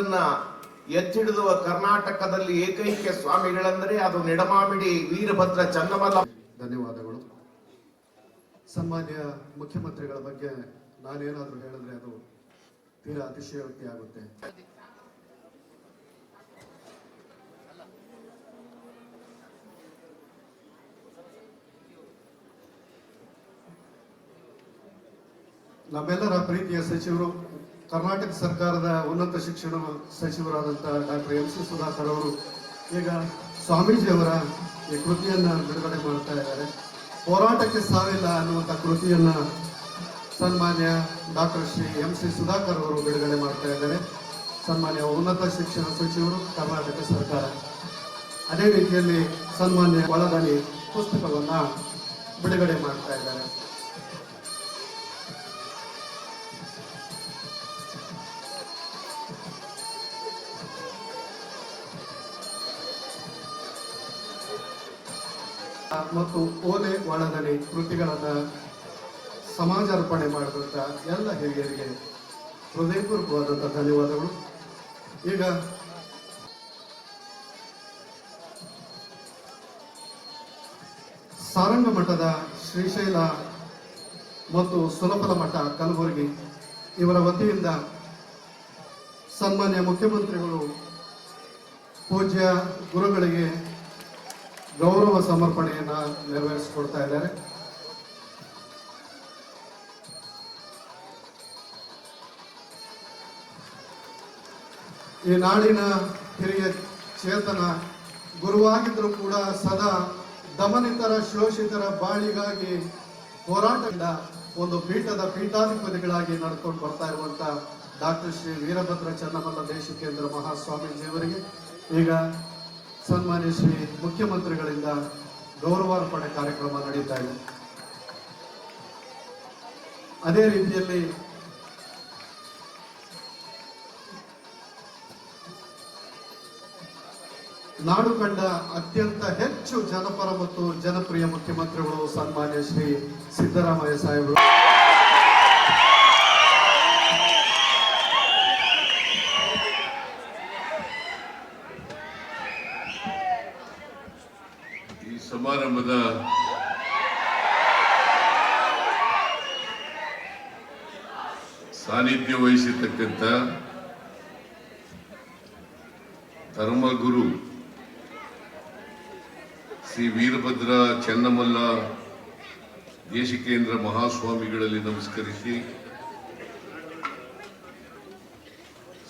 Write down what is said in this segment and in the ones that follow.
ನಿರ್ಗತಿಕರನ್ನ ಎತ್ತಿಡಿದುವ ಕರ್ನಾಟಕದಲ್ಲಿ ಏಕೈಕ ಸ್ವಾಮಿಗಳಂದ್ರೆ ಅದು ನೆಡಮಾಮಿಡಿ ವೀರಭದ್ರ ಚನ್ನಮಲ್ಲ ಧನ್ಯವಾದಗಳು. ಸನ್ಮಾನ್ಯ ಮುಖ್ಯಮಂತ್ರಿಗಳ ಬಗ್ಗೆ ನಾನೇನಾದರೂ ಹೇಳಿದ್ರೆ ಅದು ತೀರಾ ಅತಿಶಯೋಕ್ತಿ ಆಗುತ್ತೆ. ನಮ್ಮೆಲ್ಲರ ಪ್ರೀತಿಯ ಸಚಿವರು ಕರ್ನಾಟಕ ಸರ್ಕಾರದ ಉನ್ನತ ಶಿಕ್ಷಣ ಸಚಿವರಾದಂಥ ಡಾಕ್ಟರ್ ಎಂ ಸಿ ಸುಧಾಕರ್ ಅವರು ಈಗ ಸ್ವಾಮೀಜಿಯವರ ಈ ಕೃತಿಯನ್ನ ಬಿಡುಗಡೆ ಮಾಡ್ತಾ ಇದ್ದಾರೆ. ಹೋರಾಟಕ್ಕೆ ಸಾವಿಲ್ಲ ಅನ್ನುವಂಥ ಕೃತಿಯನ್ನ ಸನ್ಮಾನ್ಯ doctor Shri M C Sudhakar ಅವರು ಬಿಡುಗಡೆ ಮಾಡ್ತಾ ಇದ್ದಾರೆ. ಸನ್ಮಾನ್ಯ ಉನ್ನತ ಶಿಕ್ಷಣ ಸಚಿವರು, ಕರ್ನಾಟಕ ಸರ್ಕಾರ. ಅದೇ ರೀತಿಯಲ್ಲಿ ಸನ್ಮಾನ್ಯ ಒಳದಾನಿ ಪುಸ್ತಕವನ್ನ ಬಿಡುಗಡೆ ಮಾಡ್ತಾ ಇದ್ದಾರೆ. ಮತ್ತು ಓಲೆ ಒಳದನಿ ಕೃತಿಗಳನ್ನ ಸಮಾಜಾರ್ಪಣೆ ಮಾಡಿದಂತ ಎಲ್ಲ ಹಿರಿಯರಿಗೆ ಹೃದಯಪೂರ್ವಕವಾದಂಥ ಧನ್ಯವಾದಗಳು. ಈಗ ಸಾರಂಗ ಮಠದ ಶ್ರೀಶೈಲ ಮತ್ತು ಸುಲಭಲ ಮಠ ಕಲಬುರಗಿ ಇವರ ವತಿಯಿಂದ ಸನ್ಮಾನ್ಯ ಮುಖ್ಯಮಂತ್ರಿಗಳು ಪೂಜ್ಯ ಗುರುಗಳಿಗೆ ಗೌರವ ಸಮರ್ಪಣೆಯನ್ನ ನೆರವೇರಿಸಿಕೊಡ್ತಾ ಇದ್ದಾರೆ. ಈ ನಾಡಿನ ಹಿರಿಯ ಚೇತನ ಗುರುವಾಗಿದ್ದರೂ ಕೂಡ ಸದಾ ದಮನಿತರ, ಶೋಷಿತರ ಬಾಳಿಗಾಗಿ ಹೋರಾಟದಿಂದ ಒಂದು ಪೀಠದ ಪೀಠಾಧಿಪತಿಗಳಾಗಿ ನಡ್ಕೊಂಡು ಬರ್ತಾ ಇರುವಂತ ಡಾಕ್ಟರ್ ಶ್ರೀ ವೀರಭದ್ರ ಚನ್ನಮಲ್ಲ ದೇಶಕೇಂದ್ರ ಮಹಾಸ್ವಾಮೀಜಿಯವರಿಗೆ. ಈಗ ಸನ್ಮಾನ್ಯ ಶ್ರೀ ಮುಖ್ಯಮಂತ್ರಿಗಳಿಂದ ಗೌರವಾರ್ಪಣೆ ಕಾರ್ಯಕ್ರಮ ನಡೀತಾ ಇದೆ. ಅದೇ ರೀತಿಯಲ್ಲಿ ನಾಡು ಕಂಡ ಅತ್ಯಂತ ಹೆಚ್ಚು ಜನಪರ ಮತ್ತು ಜನಪ್ರಿಯ ಮುಖ್ಯಮಂತ್ರಿಗಳು ಸನ್ಮಾನ್ಯ ಶ್ರೀ ಸಿದ್ದರಾಮಯ್ಯ ಸಾಹೇಬರು ಈ ಸಮಾರಂಭದ ಸಾನ್ನಿಧ್ಯ ವಹಿಸಿರ್ತಕ್ಕಂಥ ಧರ್ಮಗುರು ಶ್ರೀ ವೀರಭದ್ರ ಚೆನ್ನಮಲ್ಲ ದೇಶಿಕೇಂದ್ರ ಮಹಾಸ್ವಾಮಿಗಳಲ್ಲಿ ನಮಸ್ಕರಿಸಿ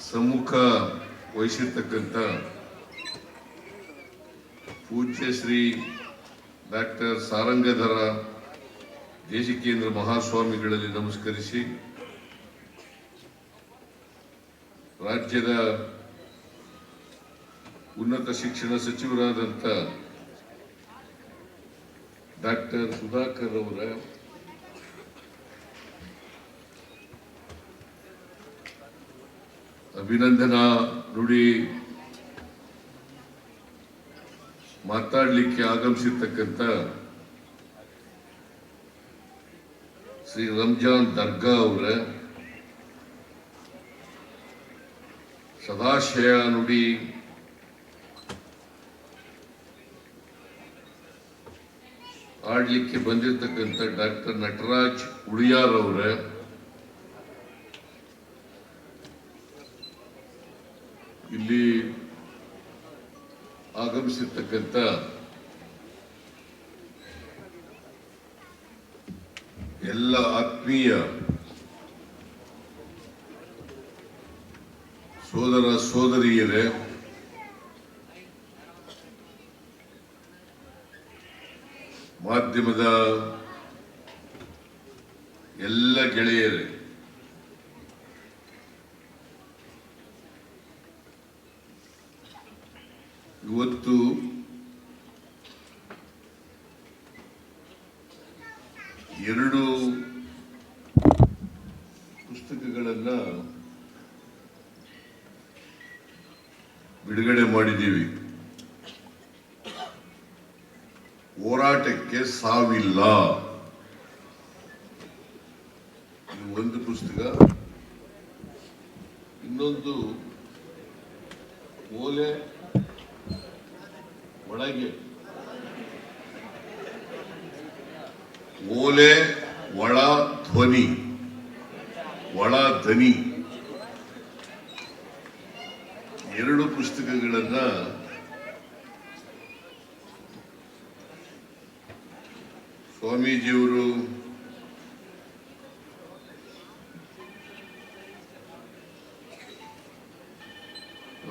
ಸಮ್ಮುಖ ವಹಿಸಿರ್ತಕ್ಕಂಥ ಪೂಜ್ಯ ಶ್ರೀ ಡಾಕ್ಟರ್ ಸಾರಂಗಧರ ದೇಶಿಕೇಂದ್ರ ಮಹಾಸ್ವಾಮಿಗಳಲ್ಲಿ ನಮಸ್ಕರಿಸಿ ರಾಜ್ಯದ ಉನ್ನತ ಶಿಕ್ಷಣ ಸಚಿವರಾದಂಥ ಡಾಕ್ಟರ್ ಸುಧಾಕರ್ ಅವರ ಅಭಿನಂದನಾ ನುಡಿ ಮಾತಾಡಲಿಕ್ಕೆ ಆಗಮಿಸಿರ್ತಕ್ಕಂಥ ಶ್ರೀ ರಂಜಾನ್ ದರ್ಗಾ ಅವರ ಸದಾಶಯ ನುಡಿ ಆಡ್ಲಿಕ್ಕೆ ಬಂದಿರತಕ್ಕಂಥ ಡಾಕ್ಟರ್ ನಟರಾಜ್ ಉಳಿಯಾರ್ ಅವರ. ಇಲ್ಲಿ ಆಗಮಿಸಿರ್ತಕ್ಕಂಥ ಎಲ್ಲ ಆತ್ಮೀಯ ಸೋದರ ಸೋದರಿಯರೇ ಮಾಧ್ಯಮದ ಎಲ್ಲ ಗೆಳೆಯರೇ ಇವತ್ತು ಎರಡು ಪುಸ್ತಕಗಳನ್ನು ಬಿಡುಗಡೆ ಮಾಡಿದ್ದೀವಿ. ಹೋರಾಟಕ್ಕೆ ಸಾವಿಲ್ಲ. ಒಂದು ಪುಸ್ತಕ ಇನ್ನೊಂದು ಓಲೆ ಒಳಗೆ. ಓಲೆ ಒಳ ಧ್ವನಿ ಒಳ ಧ್ವನಿ ಎರಡು ಪುಸ್ತಕಗಳನ್ನ ಸ್ವಾಮೀಜಿಯವರು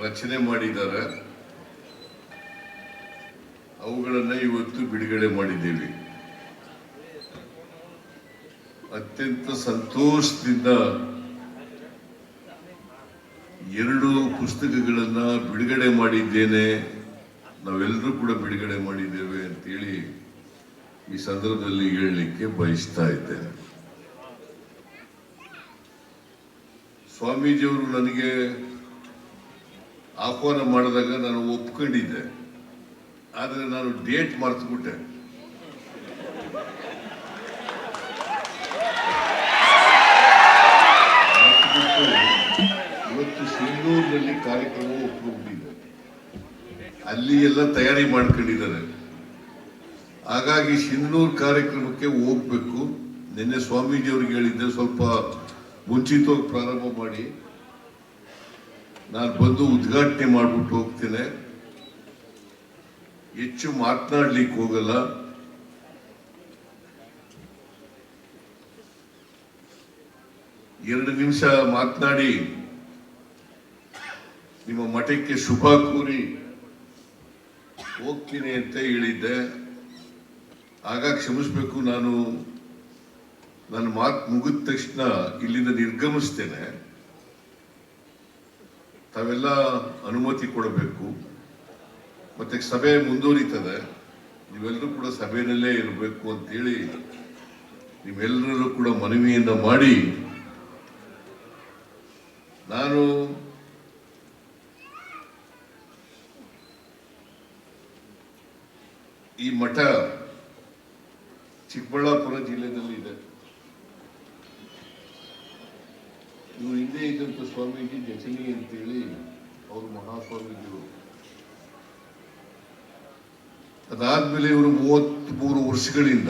ರಚನೆ ಮಾಡಿದ್ದಾರೆ. ಅವುಗಳನ್ನ ಇವತ್ತು ಬಿಡುಗಡೆ ಮಾಡಿದ್ದೇವೆ. ಅತ್ಯಂತ ಸಂತೋಷದಿಂದ ಎರಡು ಪುಸ್ತಕಗಳನ್ನ ಬಿಡುಗಡೆ ಮಾಡಿದ್ದೇನೆ. ನಾವೆಲ್ಲರೂ ಕೂಡ ಬಿಡುಗಡೆ ಮಾಡಿದ್ದೇವೆ ಅಂತೇಳಿ ಈ ಸಂದರ್ಭದಲ್ಲಿ ಹೇಳಲಿಕ್ಕೆ ಬಯಸ್ತಾ ಇದ್ದೇನೆ. ಸ್ವಾಮೀಜಿಯವರು ನನಗೆ ಆಹ್ವಾನ ಮಾಡಿದಾಗ ನಾನು ಒಪ್ಕೊಂಡಿದ್ದೆ. ಆದರೆ ನಾನು ಡೇಟ್ ಮರೆತುಬಿಟ್ಟೆ ಇವತ್ತು ಸಿಂಧೂರಿನಲ್ಲಿ ಕಾರ್ಯಕ್ರಮ ಒಪ್ಪಿಕೊಂಡಿದ್ದೆ ಅಲ್ಲಿ ಎಲ್ಲ ತಯಾರಿ ಮಾಡ್ಕೊಂಡಿದ್ದಾರೆ. ಹಾಗಾಗಿ ಸಿಂಧನೂರು ಕಾರ್ಯಕ್ರಮಕ್ಕೆ ಹೋಗ್ಬೇಕು. ನಿನ್ನೆ ಸ್ವಾಮೀಜಿ ಅವ್ರಿಗೆ ಹೇಳಿದ್ದೆ, ಸ್ವಲ್ಪ ಮುಂಚಿತವಾಗಿ ಪ್ರಾರಂಭ ಮಾಡಿ. ನಾನು ಬಂದು ಉದ್ಘಾಟನೆ ಮಾಡ್ಬಿಟ್ಟು ಹೋಗ್ತೇನೆ. ಹೆಚ್ಚು ಮಾತನಾಡ್ಲಿಕ್ಕೆ ಹೋಗಲ್ಲ. ಎರಡು ನಿಮಿಷ ಮಾತನಾಡಿ. ನಿಮ್ಮ ಮಠಕ್ಕೆ ಶುಭ ಕೋರಿ ಹೋಗ್ತೀನಿ ಅಂತ ಹೇಳಿದ್ದೆ. ಆಗ ಕ್ಷಮಿಸ್ಬೇಕು, ನಾನು ನನ್ನ ಮಾತು ಮುಗಿದ ತಕ್ಷಣ ಇಲ್ಲಿಂದ ನಿರ್ಗಮಿಸ್ತೇನೆ. ತಾವೆಲ್ಲ ಅನುಮತಿ ಕೊಡಬೇಕು. ಮತ್ತೆ ಸಭೆ ಮುಂದುವರಿತದೆ. ನೀವೆಲ್ಲರೂ ಕೂಡ ಸಭೆಯಲ್ಲೇ ಇರಬೇಕು ಅಂತೇಳಿ ನಿಮ್ಮೆಲ್ಲರೂ ಕೂಡ ಮನವಿಯಿಂದ ಮಾಡಿ ನಾನು ಈ ಮಠ ಚಿಕ್ಕಬಳ್ಳಾಪುರ ಜಿಲ್ಲೆಯಲ್ಲಿ ಇದೆ. ಇವರು ಹಿಂದೆ ಇದ್ದಂಥ ಸ್ವಾಮೀಜಿ ಜಚನಿ ಅಂತೇಳಿ ಅವರು ಮಹಾಸ್ವಾಮೀಜಿಗಳು ಅದಾದ್ಮೇಲೆ ಇವರು ಮೂವತ್ತ್ ಮೂರು ವರ್ಷಗಳಿಂದ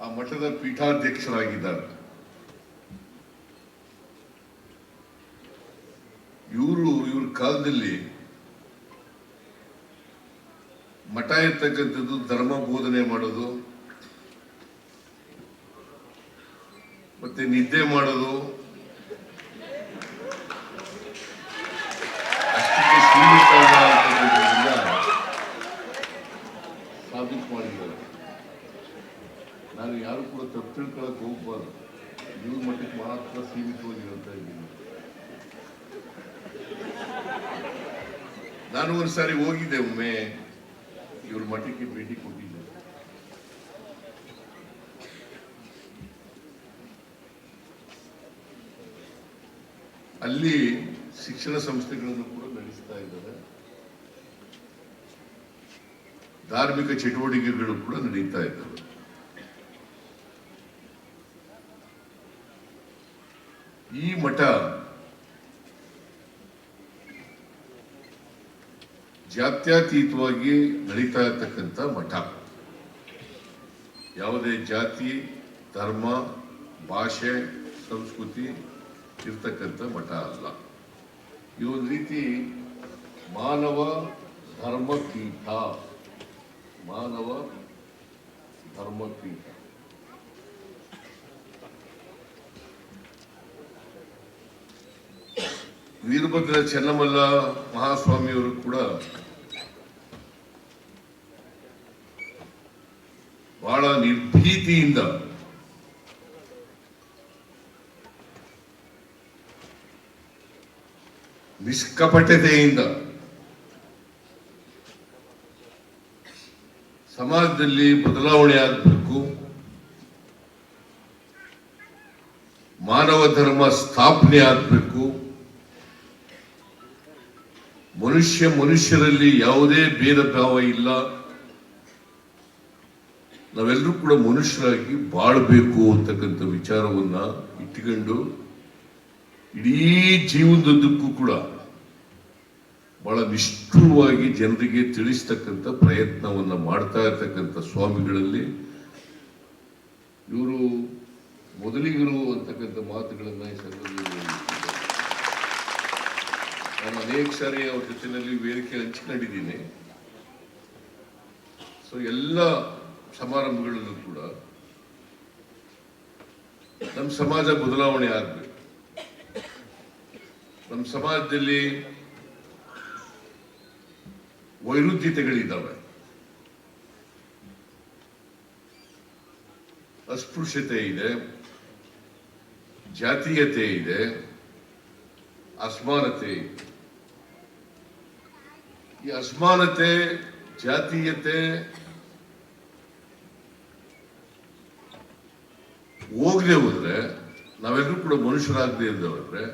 ಆ ಮಠದ ಪೀಠಾಧ್ಯಕ್ಷರಾಗಿದ್ದಾರೆ. ಇವರು, ಇವ್ರ ಕಾಲದಲ್ಲಿ ಮಠ ಇರ್ತಕ್ಕಂಥದ್ದು ಧರ್ಮ ಬೋಧನೆ ಮಾಡೋದು, ಮತ್ತೆ ನಿದ್ದೆ ಮಾಡೋದು, ಅಷ್ಟಕ್ಕೆ ನಾನು ಯಾರು ಕೂಡ ತಪ್ಪು ತಿಳ್ಕೊಳಕ್ ಹೋಗ್ಬಾರ್ದು. ಇವ್ರ ಮಟ್ಟಕ್ಕೆ ಮಾತ್ರ ಸೀಮಿತವಾಗಿ ಹೇಳ್ತಾ ಇದ್ದೀನಿ. ನಾನು ಒಂದ್ಸಾರಿ ಹೋಗಿದ್ದೆ ಒಮ್ಮೆ. ಮಠಕ್ಕೆ ಭೇಟಿ ಕೊಟ್ಟಿದ್ದೆ. ಅಲ್ಲಿ ಶಿಕ್ಷಣ ಸಂಸ್ಥೆಗಳನ್ನು ಕೂಡ ನಡೆಸ್ತಾ ಇದ್ದಾರೆ. ಧಾರ್ಮಿಕ ಚಟುವಟಿಕೆಗಳು ಕೂಡ ನಡೀತಾ ಇದ್ದಾವೆ. ಈ ಮಠ ಜಾತ್ಯತೀತವಾಗಿ ನಡೀತಾ ಇರ್ತಕ್ಕಂಥ ಮಠ. ಯಾವುದೇ ಜಾತಿ, ಧರ್ಮ, ಭಾಷೆ, ಸಂಸ್ಕೃತಿ ಇರ್ತಕ್ಕಂಥ ಮಠ ಅಲ್ಲ. ಈ ಒಂದು ರೀತಿ ಮಾನವ ಧರ್ಮಪೀಠ. ಮಾನವ ಧರ್ಮಪೀಠ. ವೀರಭದ್ರ ಚೆನ್ನಮಲ್ಲ ಮಹಾಸ್ವಾಮಿಯವರು ಕೂಡ ಬಹಳ ನಿರ್ಭೀತಿಯಿಂದ ನಿಷ್ಕಪಟತೆಯಿಂದ ಸಮಾಜದಲ್ಲಿ ಬದಲಾವಣೆ ಆಗಬೇಕು. ಮಾನವ ಧರ್ಮ ಸ್ಥಾಪನೆ ಆಗಬೇಕು. ಮನುಷ್ಯ ಮನುಷ್ಯರಲ್ಲಿ ಯಾವುದೇ ಭೇದ ಭಾವ ಇಲ್ಲ ನಾವೆಲ್ಲರೂ ಕೂಡ ಮನುಷ್ಯರಾಗಿ ಬಾಳ್ಬೇಕು ಅಂತಕ್ಕಂಥ ವಿಚಾರವನ್ನ ಇಟ್ಟುಕೊಂಡು ಇಡೀ ಜೀವನದುದ್ದಕ್ಕೂ ಕೂಡ ಬಹಳ ನಿಷ್ಠುರವಾಗಿ ಜನರಿಗೆ ತಿಳಿಸ್ತಕ್ಕಂಥ ಪ್ರಯತ್ನವನ್ನ ಮಾಡ್ತಾ ಇರ್ತಕ್ಕಂಥ ಸ್ವಾಮಿಗಳಲ್ಲಿ ಇವರು ಮೊದಲಿಗರು ಅಂತಕ್ಕಂಥ ಮಾತುಗಳನ್ನ ಈ ಸಂದರ್ಭದಲ್ಲಿ. ನಾನು ಅನೇಕ ಸಾರಿ ಅವ್ರ ಜೊತೆಯಲ್ಲಿ ವೇದಿಕೆ ಹಂಚ್ಕೊಂಡಿದ್ದೀನಿ ಸೊ ಎಲ್ಲ ಸಮಾರಂಭಗಳಲ್ಲೂ ಕೂಡ ನಮ್ಮ ಸಮಾಜ ಬದಲಾವಣೆ ಆಗಬೇಕು. ನಮ್ಮ ಸಮಾಜದಲ್ಲಿ ವೈರುಧ್ಯತೆಗಳಿದ್ದಾವೆ ಅಸ್ಪೃಶ್ಯತೆ ಇದೆ, ಜಾತೀಯತೆ ಇದೆ, ಅಸಮಾನತೆ ಇದೆ. ಈ ಅಸಮಾನತೆ, ಜಾತೀಯತೆ, ಹೋಗದೆ ಹೋದ್ರೆ ನಾವೆಲ್ಲರೂ ಕೂಡ ಮನುಷ್ಯರಾಗದೇ ಇದ್ದವರೆ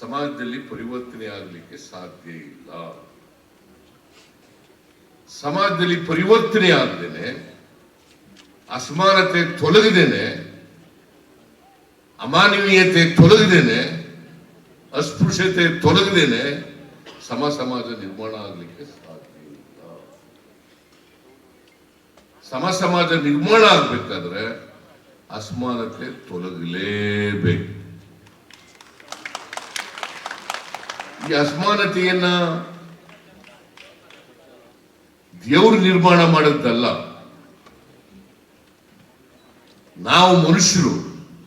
ಸಮಾಜದಲ್ಲಿ ಪರಿವರ್ತನೆ ಆಗಲಿಕ್ಕೆ ಸಾಧ್ಯ ಇಲ್ಲ. ಸಮಾಜದಲ್ಲಿ ಪರಿವರ್ತನೆ ಆಗದೇನೆ, ಅಸಮಾನತೆ ತೊಲಗಿದೇನೆ, ಅಮಾನವೀಯತೆ ತೊಲಗಿದೇನೆ, ಅಸ್ಪೃಶ್ಯತೆ ತೊಲಗದೇನೆ ಸಮ ಸಮಾಜ ನಿರ್ಮಾಣ ಆಗಲಿಕ್ಕೆ ಸಾಧ್ಯ ಸಮ ಸಮಾಜ ನಿರ್ಮಾಣ ಆಗ್ಬೇಕಾದ್ರೆ ಅಸಮಾನತೆ ತೊಲಗಲೇಬೇಕು. ಈ ಅಸಮಾನತೆಯನ್ನ ದೇವರು ನಿರ್ಮಾಣ ಮಾಡಿದ್ದಲ್ಲ. ನಾವು ಮನುಷ್ಯರು,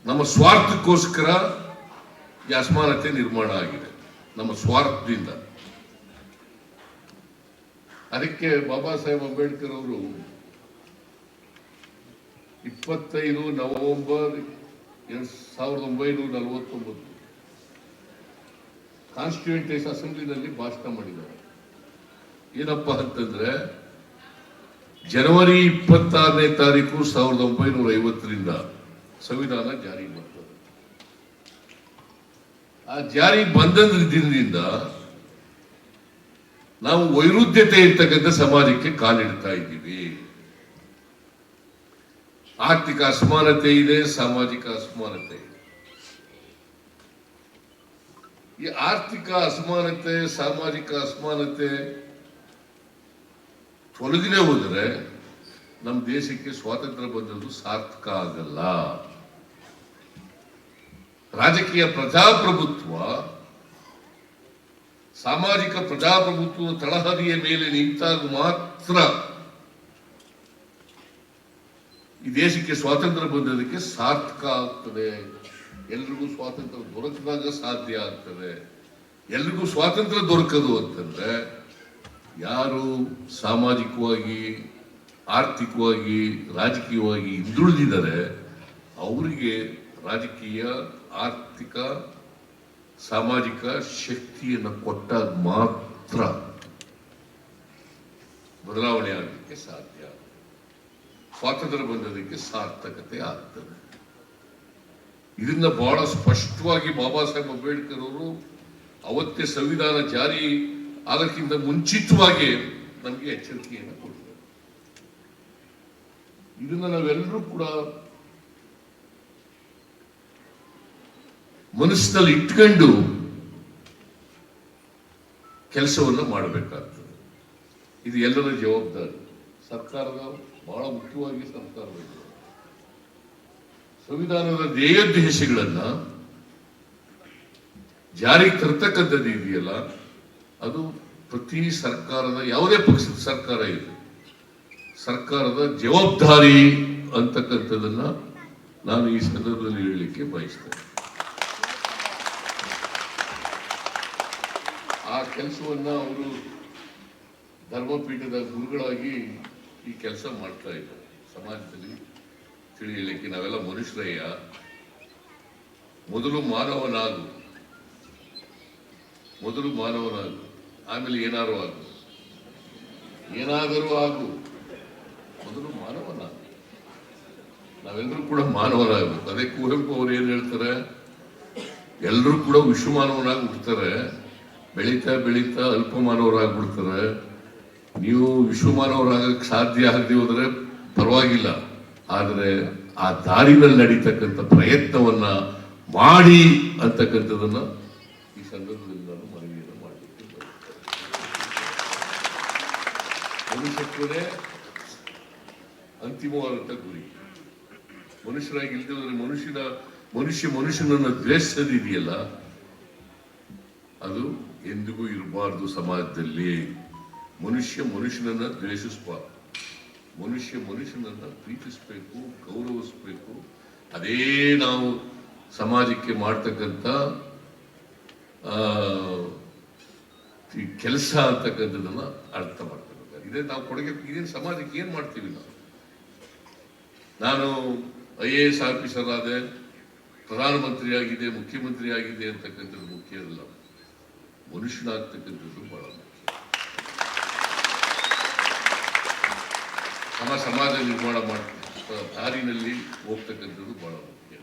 ನಮ್ಮ ಸ್ವಾರ್ಥಕ್ಕೋಸ್ಕರ ಈ ಅಸಮಾನತೆ ನಿರ್ಮಾಣ ಆಗಿದೆ. ನಮ್ಮ ಸ್ವಾರ್ಥದಿಂದ. ಅದಕ್ಕೆ ಬಾಬಾ ಸಾಹೇಬ್ ಅಂಬೇಡ್ಕರ್ ಅವರು ಇಪ್ಪತ್ತೈದು ನವೆಂಬರ್ ಎರಡ್ ಸಾವಿರದ ಒಂಬೈನೂರ ನಲವತ್ತೊಂಬತ್ತು ಕಾನ್ಸ್ಟಿಟ್ಯೂಂಟ್ ಅಸೆಂಬ್ಲಿನಲ್ಲಿ ಭಾಷಣ ಮಾಡಿದ್ದಾರೆ. ಏನಪ್ಪ ಅಂತಂದ್ರೆ ಜನವರಿ ಇಪ್ಪತ್ತಾರನೇ ತಾರೀಕು ಸಾವಿರದ ಒಂಬೈನೂರ ಐವತ್ತರಿಂದ ಸಂವಿಧಾನ ಜಾರಿ ಬರ್ತದೆ ಆ ಜಾರಿ ಬಂದ ದಿನದಿಂದ ನಾವು ವೈರುಧ್ಯತೆ ಇರ್ತಕ್ಕಂಥ ಸಮಾಜಕ್ಕೆ ಕಾಲಿಡ್ತಾ ಇದ್ದೀವಿ. ಆರ್ಥಿಕ ಅಸಮಾನತೆ ಇದೆ, ಸಾಮಾಜಿಕ ಅಸಮಾನತೆ ಇದೆ. ಈ ಆರ್ಥಿಕ ಅಸಮಾನತೆ, ಸಾಮಾಜಿಕ ಅಸಮಾನತೆ ತೊಲಗಿನೇ ಹೋದರೆ ನಮ್ಮ ದೇಶಕ್ಕೆ ಸ್ವಾತಂತ್ರ್ಯ ಬಂದದ್ದು ಸಾರ್ಥಕ ಆಗಲ್ಲ. ರಾಜಕೀಯ ಪ್ರಜಾಪ್ರಭುತ್ವ ಸಾಮಾಜಿಕ ಪ್ರಜಾಪ್ರಭುತ್ವ ತಳಹದಿಯ ಮೇಲೆ ನಿಂತಾಗ ಮಾತ್ರ ಈ ದೇಶಕ್ಕೆ ಸ್ವಾತಂತ್ರ್ಯ ಬಂದದಕ್ಕೆ ಸಾರ್ಥಕ ಆಗ್ತದೆ. ಎಲ್ರಿಗೂ ಸ್ವಾತಂತ್ರ್ಯ ದೊರಕಿದಾಗ ಸಾಧ್ಯ ಆಗ್ತದೆ. ಎಲ್ರಿಗೂ ಸ್ವಾತಂತ್ರ್ಯ ದೊರಕದು ಅಂತಂದ್ರೆ ಯಾರು ಸಾಮಾಜಿಕವಾಗಿ, ಆರ್ಥಿಕವಾಗಿ, ರಾಜಕೀಯವಾಗಿ ಹಿಂದುಳಿದಿದ್ದಾರೆ, ಅವರಿಗೆ ರಾಜಕೀಯ, ಆರ್ಥಿಕ ಸಾಮಾಜಿಕ ಶಕ್ತಿಯನ್ನು ಕೊಟ್ಟಾಗ ಮಾತ್ರ ಬದಲಾವಣೆ ಆಗಲಿಕ್ಕೆ ಸಾಧ್ಯ ಸ್ವಾತಂತ್ರ್ಯ ಬಂದದಕ್ಕೆ ಸಾರ್ಥಕತೆ ಆಗ್ತದೆ. ಇದನ್ನ ಬಹಳ ಸ್ಪಷ್ಟವಾಗಿ ಬಾಬಾ ಸಾಹೇಬ್ ಅಂಬೇಡ್ಕರ್ ಅವರು ಅವತ್ತೇ ಸಂವಿಧಾನ ಜಾರಿ ಆಗಕ್ಕಿಂತ ಮುಂಚಿತವಾಗಿ ನಮಗೆ ಎಚ್ಚರಿಕೆಯನ್ನು ಕೊಟ್ಟಿದ್ದಾರೆ. ಇದನ್ನ ನಾವೆಲ್ಲರೂ ಕೂಡ ಮನಸ್ಸಿನಲ್ಲಿ ಇಟ್ಕೊಂಡು ಕೆಲಸವನ್ನು ಮಾಡಬೇಕಾಗ್ತದೆ. ಇದು ಎಲ್ಲರ ಜವಾಬ್ದಾರಿ. ಸರ್ಕಾರದ ಬಹಳ ಮುಖ್ಯವಾಗಿ ಸರ್ಕಾರದ. ಸಂವಿಧಾನದ ಧ್ಯೇಯೋದ್ದೇಶಗಳನ್ನ ಜಾರಿಗೆ ತರ್ತಕ್ಕಂಥದ್ದು ಇದೆಯಲ್ಲ ಅದು ಪ್ರತಿ ಸರ್ಕಾರದ, ಯಾವುದೇ ಪಕ್ಷದ ಸರ್ಕಾರ ಇದೆ ಸರ್ಕಾರದ ಜವಾಬ್ದಾರಿ ಅಂತಕ್ಕಂಥದ್ದನ್ನ ನಾನು ಈ ಸಂದರ್ಭದಲ್ಲಿ ಹೇಳಲಿಕ್ಕೆ ಬಯಸ್ತೇನೆ. ಆ ಕೆಲಸವನ್ನು ಅವರು ಧರ್ಮಪೀಠದ ಗುರುಗಳಾಗಿ ಈ ಕೆಲಸ ಮಾಡ್ತಾ ಇದ್ದಾರೆ. ಸಮಾಜದಲ್ಲಿ ತಿಳಿಯಲಿಕ್ಕೆ ನಾವೆಲ್ಲ ಮನುಷ್ಯರಯ್ಯ. ಮೊದಲು ಮಾನವನಾಗು. ಮೊದಲು ಮಾನವನಾಗು. ಆಮೇಲೆ ಏನಾದರೂ ಆಗು. ಏನಾದರೂ ಆಗು. ಮೊದಲು ಮಾನವನಾಗು. ನಾವೆಲ್ಲರೂ ಕೂಡ ಮಾನವರಾಗಬೇಕು. ಅದೇ ಕುವೆಂಪು ಅವ್ರು ಏನು ಹೇಳ್ತಾರೆ? ಎಲ್ಲರೂ ಕೂಡ ವಿಶ್ವಮಾನವನಾಗಿ ಹುಡ್ತಾರೆ ಬೆಳೀತಾ ಬೆಳೀತಾ ಅಲ್ಪ ಮಾನವರಾಗ್ಬಿಡ್ತಾರೆ ನೀವು ವಿಶ್ವ ಮಾನವರಾಗಕ್ಕೆ ಸಾಧ್ಯ ಆಗದೆ ಹೋದ್ರೆ ಪರವಾಗಿಲ್ಲ. ಆದರೆ ಆ ದಾರಿನಲ್ಲಿ ನಡೀತಕ್ಕಂಥ ಪ್ರಯತ್ನವನ್ನ ಮಾಡಿ ಅಂತಕ್ಕಂಥದನ್ನ ಈ ಸಂದರ್ಭದಲ್ಲಿ ನಾನು ಮನವಿಯನ್ನು ಮಾಡಲಿಕ್ಕೆ ಮನುಷ್ಯತ್ವನೇ ಅಂತಿಮವಾದಂಥ ಗುರಿ. ಮನುಷ್ಯರಾಗಿ ಇಲ್ಲದೆ ಮನುಷ್ಯನ ಮನುಷ್ಯ ಮನುಷ್ಯನನ್ನ ದ್ವೇಷದಿದೆಯಲ್ಲ ಅದು ಎಂದಿಗೂ ಇರಬಾರ್ದು ಸಮಾಜದಲ್ಲಿ. ಮನುಷ್ಯ ಮನುಷ್ಯನನ್ನ ದ್ವೇಷಿಸಬಾರ್ದು ಮನುಷ್ಯ ಮನುಷ್ಯನನ್ನ ಪ್ರೀತಿಸಬೇಕು, ಗೌರವಿಸಬೇಕು. ಅದೇ ನಾವು ಸಮಾಜಕ್ಕೆ ಮಾಡ್ತಕ್ಕಂಥ ಕೆಲಸ ಅಂತಕ್ಕಂಥದ್ದನ್ನ ಅರ್ಥ ಮಾಡ್ತಕ್ಕಂಥ ಇದೇ ನಾವು ಕೊಡುಗೆ ಇದೇನು ಸಮಾಜಕ್ಕೆ ಏನ್ ಮಾಡ್ತೀವಿ ನಾವು? ನಾನು ಐ ಎ ಎಸ್ ಆಫೀಸರ್ ಆದೆ ಪ್ರಧಾನಮಂತ್ರಿ ಆಗಿದೆ ಮುಖ್ಯಮಂತ್ರಿ ಆಗಿದೆ ಅಂತಕ್ಕಂಥದ್ದು ಮುಖ್ಯ ಅಲ್ಲ. ಮನುಷ್ಯನಾಗ್ತಕ್ಕಂಥದ್ದು ಬಹಳ ಮುಖ್ಯ ನಮ್ಮ ಸಮಾಜ ನಿರ್ಮಾಣ ಮಾಡ ದಾರಿನಲ್ಲಿ ಹೋಗ್ತಕ್ಕಂಥದ್ದು ಬಹಳ ಮುಖ್ಯ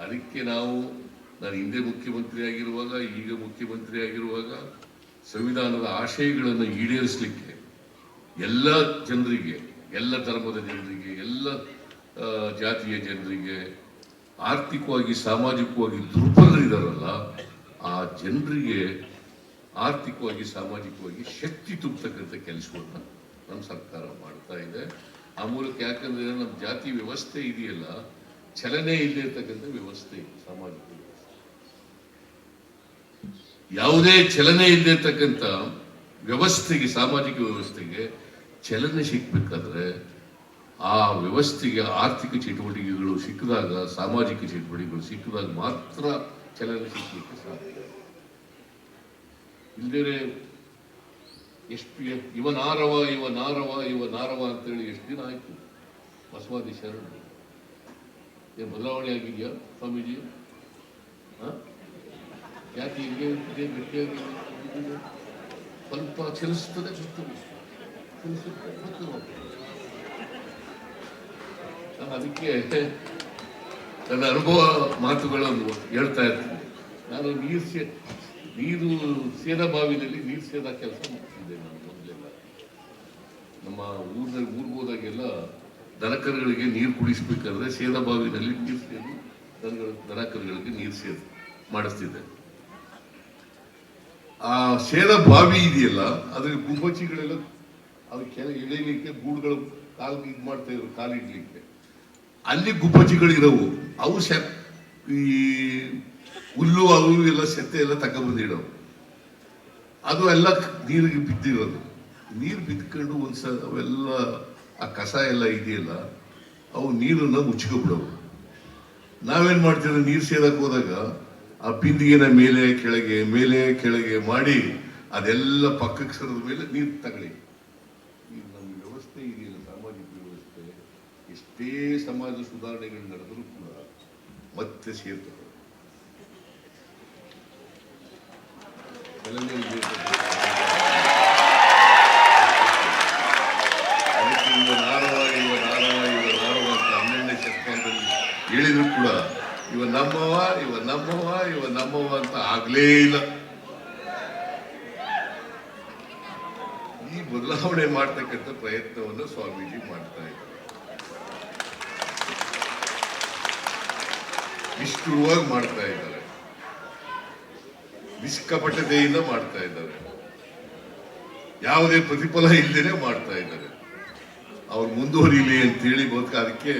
ಅದಕ್ಕೆ ನಾವು ನಾನು ಹಿಂದೆ ಮುಖ್ಯಮಂತ್ರಿ ಆಗಿರುವಾಗ ಈಗ ಮುಖ್ಯಮಂತ್ರಿ ಆಗಿರುವಾಗ ಸಂವಿಧಾನದ ಆಶಯಗಳನ್ನು ಈಡೇರಿಸಲಿಕ್ಕೆ ಎಲ್ಲ ಜನರಿಗೆ ಎಲ್ಲ ಧರ್ಮದ ಜನರಿಗೆ ಎಲ್ಲ ಜಾತಿಯ ಜನರಿಗೆ ಆರ್ಥಿಕವಾಗಿ ಸಾಮಾಜಿಕವಾಗಿ ದುರ್ಬಲರಿದಾರಲ್ಲ ಆ ಜನರಿಗೆ ಆರ್ಥಿಕವಾಗಿ, ಸಾಮಾಜಿಕವಾಗಿ ಶಕ್ತಿ ತುಂಬತಕ್ಕಂಥ ಕೆಲಸವನ್ನು ನಮ್ಮ ಸರ್ಕಾರ ಮಾಡ್ತಾ ಇದೆ. ಆ ಮೂಲಕ ಯಾಕಂದ್ರೆ ನಮ್ಮ ಜಾತಿ ವ್ಯವಸ್ಥೆ ಇದೆಯಲ್ಲ, ಚಲನೆ ಇಲ್ಲದೆ ಇರ್ತಕ್ಕಂಥ ವ್ಯವಸ್ಥೆ ಸಾಮಾಜಿಕ ಯಾವುದೇ ಚಲನೆ ಇಲ್ಲದೆ ಇರ್ತಕ್ಕಂಥ ವ್ಯವಸ್ಥೆಗೆ, ಸಾಮಾಜಿಕ ವ್ಯವಸ್ಥೆಗೆ ಚಲನೆ ಸಿಕ್ಬೇಕಾದ್ರೆ ಆ ವ್ಯವಸ್ಥೆಗೆ ಆರ್ಥಿಕ ಚಟುವಟಿಕೆಗಳು ಸಿಕ್ಕಿದಾಗ, ಸಾಮಾಜಿಕ ಚಟುವಟಿಕೆಗಳು ಸಿಕ್ಕಿದಾಗ ಮಾತ್ರ ಚಲನೆ ಸಿಕ್ಕಲಿಕ್ಕೆ ಸಾಧ್ಯ. ಇಲ್ಲದೇ ಎಷ್ಟು ಇವ ನಾರವ ಇವ ನಾರವ ಇವ ನಾರವ ಅಂತೇಳಿ ಎಷ್ಟು ದಿನ ಆಯಿತು? ಬಸವಾದಿ ಶರಣ. ಏನು ಬದಲಾವಣೆ ಆಗಿದೆಯಾ ಸ್ವಾಮೀಜಿ? ಯಾಕೆ ಹಿಂಗೆ ಗಟ್ಟಿಯಾಗಿ ಸ್ವಲ್ಪ ಚಲಿಸ್ತದೆ ಸುತ್ತಲೂ ನಾನು ಅದಕ್ಕೆ ನನ್ನ ಅನುಭವ ಮಾತುಗಳನ್ನು ಹೇಳ್ತಾ ಇರ್ತೀನಿ. ನಾನು ನೀರು ಸೇ ನೀರು ಸೇದ ಬಾವಿನಲ್ಲಿ ನೀರು ಸೇದ ಕೆಲಸ ಮಾಡ್ತಿದ್ದೆ ನಾನು ಮೊದಲೆಲ್ಲ. ನಮ್ಮ ಊರಿನಲ್ಲಿ ಊರಿಗೆ ಹೋದಾಗೆಲ್ಲ ದನಕರುಗಳಿಗೆ ನೀರು ಕುಡಿಸ್ಬೇಕಾದ್ರೆ ಸೇದ ಬಾವಿನಲ್ಲಿ ನೀರು ಸೇದು ದನಗಳ, ದನಕರುಗಳಿಗೆ ನೀರು ಸೇದು ಮಾಡಿಸ್ತಿದ್ದೆ. ಆ ಸೇದ ಬಾವಿ ಇದೆಯಲ್ಲ ಅದ್ರ ಗುಬ್ಬಚ್ಚಿಗಳೆಲ್ಲ ಅದು ಕೆಲ ಇಳಿಲಿಕ್ಕೆ ಗೂಡುಗಳು ಕಾಲು ಇದು ಮಾಡ್ತಾ ಇದ್ರು, ಕಾಲು ಇಡ್ಲಿಕ್ಕೆ ಅಲ್ಲಿ ಗುಬ್ಬಚ್ಚಿಗಳಿರವು ಅವು ಈ ಹುಲ್ಲು ಅವು ಎಲ್ಲ ಸೆತ್ತೆ ಎಲ್ಲ ತಗೊಂಡ್ಬಂದಿಡವು ಅದು ಎಲ್ಲ ನೀರಿಗೆ ಬಿದ್ದಿರೋದು. ನೀರು ಬಿದ್ಕೊಂಡು ಒಂದ್ಸಲ ಅವೆಲ್ಲ, ಆ ಕಸ ಎಲ್ಲ ಇದೆಯಲ್ಲ, ಅವು ನೀರನ್ನ ಮುಚ್ಕೊಬಿಡೋವು ನಾವೇನ್ ಮಾಡ್ತೀವಿ ನೀರು ಸೇದಕ್ಕೆ ಹೋದಾಗ, ಆ ಬಿಂದಿಗೆನ ಮೇಲೆ, ಕೆಳಗೆ ಮೇಲೆ, ಕೆಳಗೆ ಮಾಡಿ, ಅದೆಲ್ಲ ಪಕ್ಕಕ್ಕೆ ಸರದ ಮೇಲೆ ನೀರು ತಗೊಳ್ಳಿ. ಈಗ ನಮ್ಮ ವ್ಯವಸ್ಥೆ ಇದೆಯಲ್ಲ, ಸಾಮಾಜಿಕ ವ್ಯವಸ್ಥೆ, ಎಷ್ಟೇ ಸಮಾಜ ಸುಧಾರಣೆಗಳು ನಡೆದರೂ ಕೂಡ ಮತ್ತೆ ಸೇರ್ತದೆ ಇದೆ. ಅದಕ್ಕೆ ಇವ ನಾರವ ಇವ ಅಂತ ಹನ್ನೆರಡನೇ ಹೇಳಿದ್ರು ಕೂಡ, ಇವ ನಮ್ಮವ ಇವ ನಮ್ಮವ ಇವ ನಮ್ಮವ ಅಂತ ಆಗ್ಲೇ ಇಲ್ಲ. ಈ ಬದಲಾವಣೆ ಮಾಡ್ತಕ್ಕಂಥ ಪ್ರಯತ್ನವನ್ನು ಸ್ವಾಮೀಜಿ ಮಾಡ್ತಾ ಇದ್ದಾರೆ. ನಿಷ್ಠುರವಾಗಿ ಮಾಡ್ತಾ ಇದ್ದಾರೆ. ನಿಷ್ಕಪಟತೆಯಿಂದ ಮಾಡ್ತಾ ಇದ್ದಾರೆ. ಯಾವುದೇ ಪ್ರತಿಫಲ ಇಲ್ಲದೇನೆ ಮಾಡ್ತಾ ಇದ್ದಾರೆ. ಅವ್ರು ಮುಂದುವರಿಲಿ ಅಂತೇಳಿ ಬದುಕ ಅದಕ್ಕೆ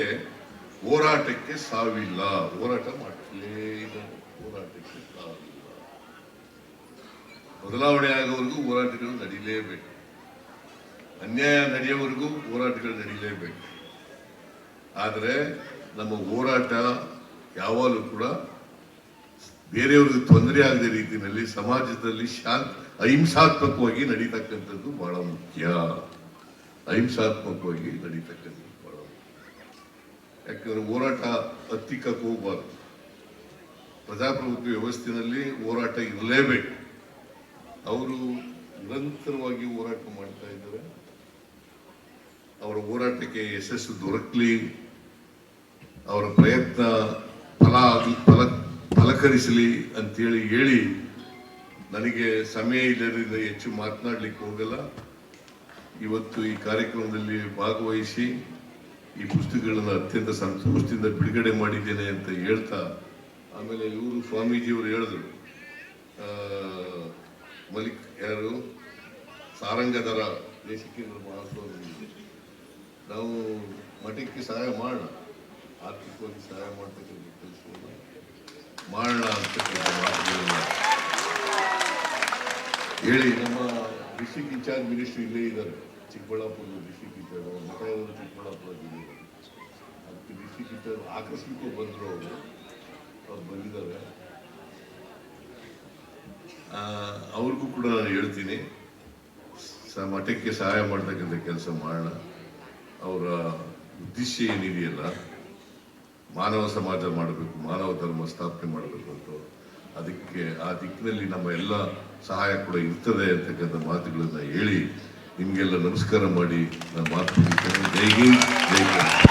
ಹೋರಾಟಕ್ಕೆ ಸಾವಿಲ್ಲ. ಹೋರಾಟ ಮಾಡ್ತಲೇ ಇದ್ದಾರೆ. ಹೋರಾಟಕ್ಕೆ ಸಾವಿಲ್ಲ. ಬದಲಾವಣೆ ಆಗೋವರೆಗೂ ಹೋರಾಟಗಳು ನಡೀಲೇಬೇಕು. ಅನ್ಯಾಯ ನಡೆಯೋವರೆಗೂ ಹೋರಾಟಗಳು ನಡೀಲೇಬೇಕು. ಆದರೆ ನಮ್ಮ ಹೋರಾಟ ಯಾವಾಗಲೂ ಕೂಡ ಬೇರೆಯವ್ರಿಗೆ ತೊಂದರೆ ಆಗದ ರೀತಿಯಲ್ಲಿ ಸಮಾಜದಲ್ಲಿ ಶಾಂತ, ಅಹಿಂಸಾತ್ಮಕವಾಗಿ ನಡೀತಕ್ಕಂಥದ್ದು ಬಹಳ ಮುಖ್ಯ. ಅಹಿಂಸಾತ್ಮಕವಾಗಿ ನಡೀತಕ್ಕಂಥದ್ದು ಬಹಳ ಮುಖ್ಯ. ಯಾಕಂದ್ರೆ ಹೋರಾಟ ಹತ್ತಿಕ್ಕಕ್ಕೆ ಹೋಗ್ಬಾರ್ದು. ಪ್ರಜಾಪ್ರಭುತ್ವ ವ್ಯವಸ್ಥೆಯಲ್ಲಿ ಹೋರಾಟ ಇರಲೇಬೇಕು. ಅವರು ನಿರಂತರವಾಗಿ ಹೋರಾಟ ಮಾಡ್ತಾ ಇದ್ದಾರೆ. ಅವರ ಹೋರಾಟಕ್ಕೆ ಯಶಸ್ಸು ದೊರಕಲಿ. ಅವರ ಪ್ರಯತ್ನ ಫಲ ಆಗಲಿ ಫಲ ಫಲಕರಿಸಲಿ ಅಂತೇಳಿ ಹೇಳಿ ನನಗೆ ಸಮಯ ಇಲ್ಲದ್ರಿಂದ ಹೆಚ್ಚು ಮಾತನಾಡಲಿಕ್ಕೆ ಹೋಗಲ್ಲ. ಇವತ್ತು ಈ ಕಾರ್ಯಕ್ರಮದಲ್ಲಿ ಭಾಗವಹಿಸಿ ಈ ಪುಸ್ತಕಗಳನ್ನು ಅತ್ಯಂತ ಸಂತೋಷದಿಂದ ಬಿಡುಗಡೆ ಮಾಡಿದ್ದೇನೆ ಅಂತ ಹೇಳ್ತಾ, ಆಮೇಲೆ ಇವರು ಸ್ವಾಮೀಜಿಯವರು ಹೇಳಿದ್ರು ಮಲಿಕ್ ಯಾರು? ಸಾರಂಗದರ ದೇಶಕೇಂದ್ರ ಮಹಾಸ್ವಾಮಿ ನಾವು ಮಠಕ್ಕೆ ಸಹಾಯ ಮಾಡೋಣ, ಆರ್ಥಿಕವಾಗಿ ಸಹಾಯ ಮಾಡ್ತಕ್ಕಂಥ ಮಾಡೋಣ ಅಂತಕ್ಕಂಥ ಮಾತುಗಳನ್ನ ಹೇಳಿ, ನಮ್ಮ ಡಿಸ್ಟ್ರಿಕ್ಟ್ ಇನ್ಚಾರ್ಜ್ ಮಿನಿಸ್ಟ್ರಿ ಇಲ್ಲೇ ಇದ್ದಾರೆ. ಚಿಕ್ಕಬಳ್ಳಾಪುರದ ಡಿಸ್ಟ್ರಿಕ್ಟ್ ಇನ್ಚಾರ್ಜ್ ಅವ್ರ ಮಠ ಇರೋದು ಚಿಕ್ಕಬಳ್ಳಾಪುರ ಜಿಲ್ಲೆ ಅದಕ್ಕೆ ಡಿಸ್ಟ್ರಿಕ್ಟ್ ಇನ್ಚಾರ್ಜ್ ಆಕಸ್ಮಿಕ ಬಂದರು ಅವರು. ಅವ್ರು ಬಂದಿದ್ದಾರೆ. ಅವ್ರಿಗೂ ಕೂಡ ನಾನು ಹೇಳ್ತೀನಿ, ಸ- ಮಠಕ್ಕೆ ಸಹಾಯ ಮಾಡ್ತಕ್ಕಂಥ ಕೆಲಸ ಮಾಡೋಣ ಅವರ ಉದ್ದೇಶ ಏನಿದೆಯಲ್ಲ ಮಾನವ ಸಮಾಜ ಮಾಡಬೇಕು, ಮಾನವ ಧರ್ಮ ಸ್ಥಾಪನೆ ಮಾಡಬೇಕು ಅಂತ ಅದಕ್ಕೆ ಆ ದಿಕ್ಕಿನಲ್ಲಿ ನಮ್ಮ ಎಲ್ಲ ಸಹಾಯ ಕೂಡ ಇರ್ತದೆ ಅಂತಕ್ಕಂಥ ಮಾತುಗಳನ್ನು ಹೇಳಿ ನಿಮಗೆಲ್ಲ ನಮಸ್ಕಾರ ಮಾಡಿ ನಾನು ಮಾತು. ಜೈ ಹಿಂದ್, ಜೈ